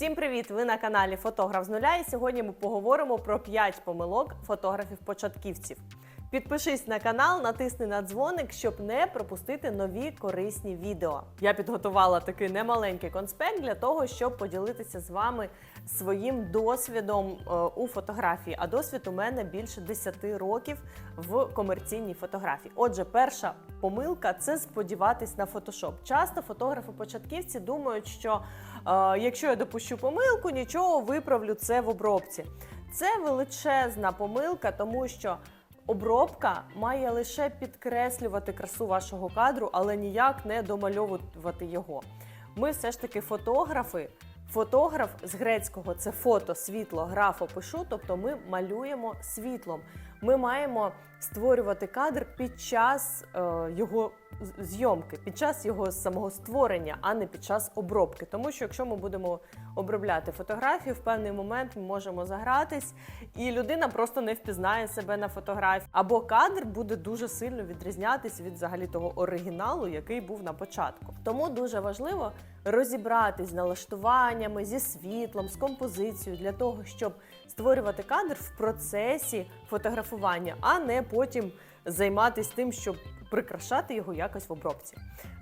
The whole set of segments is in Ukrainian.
Всім привіт! Ви на каналі Фотограф з нуля. І сьогодні ми поговоримо про 5 помилок фотографів-початківців. Підпишись на канал, натисни на дзвоник, щоб не пропустити нові корисні відео. Я підготувала такий немаленький конспект для того, щоб поділитися з вами своїм досвідом е, у фотографії. А досвід у мене більше 10 років в комерційній фотографії. Отже, перша помилка це сподіватись на фотошоп. Часто фотографи-початківці думають, що якщо я допущу помилку, нічого виправлю це в обробці. Це величезна помилка, тому що обробка має лише підкреслювати красу вашого кадру, але ніяк не домальовувати його. Ми все ж таки фотографи. Фотограф з грецького це фото, світло, графо пишу, тобто ми малюємо світлом. Ми маємо створювати кадр під час е, його зйомки, під час його самого створення, а не під час обробки. Тому що якщо ми будемо обробляти фотографію, в певний момент ми можемо загратись, і людина просто не впізнає себе на фотографії. Або кадр буде дуже сильно відрізнятися від взагалі того оригіналу, який був на початку. Тому дуже важливо розібратись з налаштуваннями, зі світлом, з композицією для того, щоб створювати кадр в процесі фотографування, а не потім займатися тим, щоб прикрашати його якось в обробці.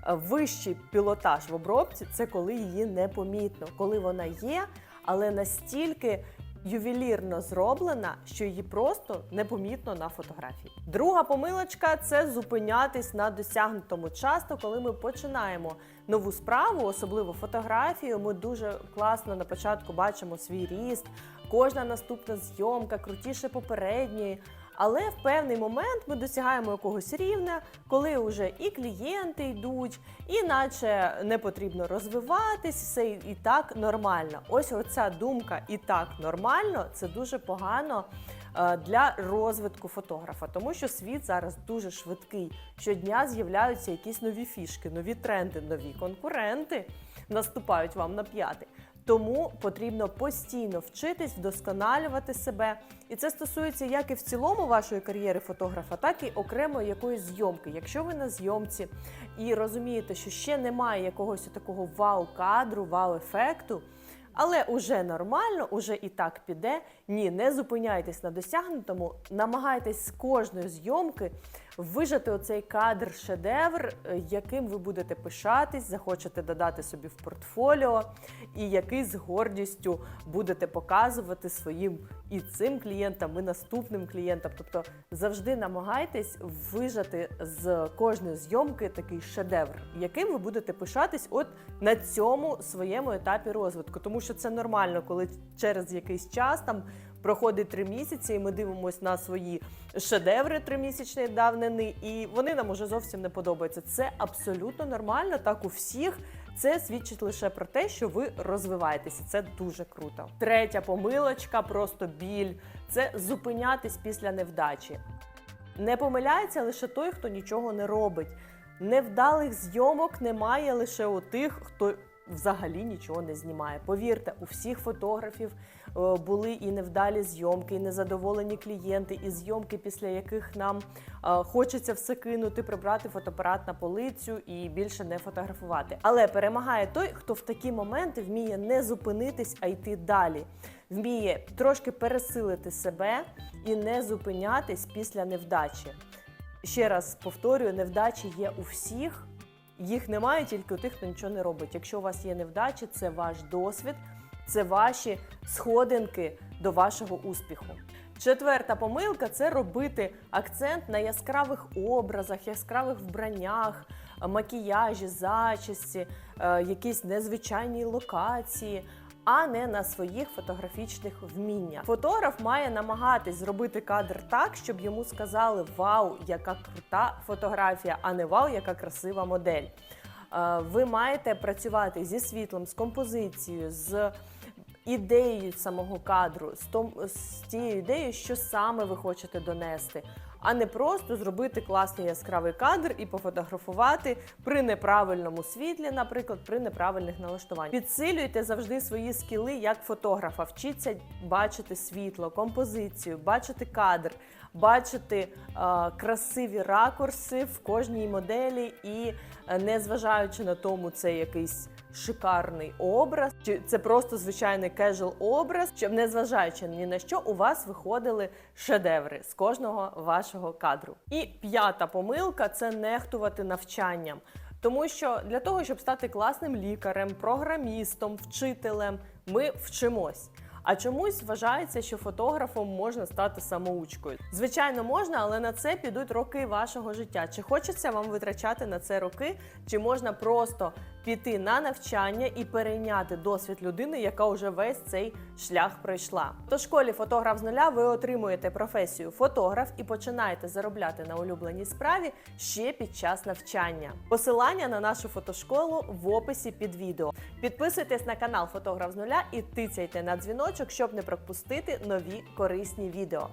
Е, Вищий пілотаж в обробці це коли її непомітно, коли вона є, але настільки ювелірно зроблена, що її просто непомітно на фотографії. Друга помилочка це зупинятись на досягнутому. Часто, коли ми починаємо нову справу, особливо фотографію, ми дуже класно на початку бачимо свій ріст, кожна наступна зйомка крутіше попередньої. Але в певний момент ми досягаємо якогось рівня, коли вже і клієнти йдуть, і наче не потрібно розвиватись, все і так нормально. Ось оця думка і так нормально це дуже погано е, для розвитку фотографа, тому що світ зараз дуже швидкий. Щодня з'являються якісь нові фішки, нові тренди, нові конкуренти наступають вам на п'яти. Тому потрібно постійно вчитись, вдосконалювати себе. І це стосується як і в цілому вашої кар'єри фотографа, так і окремо якоїсь зйомки. Якщо ви на зйомці і розумієте, що ще немає якогось такого вау-кадру, вау-ефекту, але уже нормально, уже і так піде. Ні, не зупиняйтесь на досягнутому, намагайтесь з кожної зйомки вижати оцей кадр шедевр, е, яким ви будете пишатись, захочете додати собі в портфоліо, і який з гордістю будете показувати своїм і цим клієнтам, і наступним клієнтам. Тобто завжди намагайтесь вижати з кожної зйомки такий шедевр, яким ви будете пишатись от на цьому своєму етапі розвитку. Тому що це нормально, коли через якийсь час там проходить три місяці, і ми дивимося на свої шедеври тримісячної давнини, і вони нам уже зовсім не подобаються. Це абсолютно нормально, так у всіх. Це свідчить лише про те, що ви розвиваєтеся. Це дуже круто. Третя помилочка, просто біль це зупинятись після невдачі. Не помиляється лише той, хто нічого не робить. Невдалих зйомок немає лише у тих, хто взагалі нічого не знімає. Повірте, у всіх фотографів е, були і невдалі зйомки, і незадоволені клієнти, і зйомки, після яких нам е, хочеться все кинути, прибрати фотоапарат на полицю і більше не фотографувати. Але перемагає той, хто в такі моменти вміє не зупинитись, а йти далі. Вміє трошки пересилити себе і не зупинятись після невдачі. Ще раз повторюю, невдачі є у всіх. Їх немає тільки у тих, хто нічого не робить. Якщо у вас є невдачі, це ваш досвід, це ваші сходинки до вашого успіху. Четверта помилка це робити акцент на яскравих образах, яскравих вбраннях, макіяжі, зачісті, е, якісь незвичайні локації. А не на своїх фотографічних вміннях. Фотограф має намагатись зробити кадр так, щоб йому сказали Вау, яка крута фотографія, а не вау, яка красива модель. Е, Ви маєте працювати зі світлом, з композицією, з ідеєю самого кадру, з, том, з тією ідеєю, що саме ви хочете донести, а не просто зробити класний яскравий кадр і пофотографувати при неправильному світлі, наприклад, при неправильних налаштуваннях. Підсилюйте завжди свої скіли як фотографа. Вчіться бачити світло, композицію, бачити кадр, бачити е, красиві ракурси в кожній моделі і е, не зважаючи на тому, це якийсь шикарний образ, чи це просто звичайний кежел образ, щоб незважаючи ні на що, у вас виходили шедеври з кожного вашого кадру. І п'ята помилка це нехтувати навчанням. Тому що для того, щоб стати класним лікарем, програмістом, вчителем, ми вчимось. А чомусь вважається, що фотографом можна стати самоучкою. Звичайно, можна, але на це підуть роки вашого життя. Чи хочеться вам витрачати на це роки, чи можна просто піти на навчання і перейняти досвід людини, яка вже весь цей шлях пройшла. До школі фотограф з нуля ви отримуєте професію фотограф і починаєте заробляти на улюбленій справі ще під час навчання. Посилання на нашу фотошколу в описі під відео. Підписуйтесь на канал Фотограф з нуля і тицяйте на дзвіночок, щоб не пропустити нові корисні відео.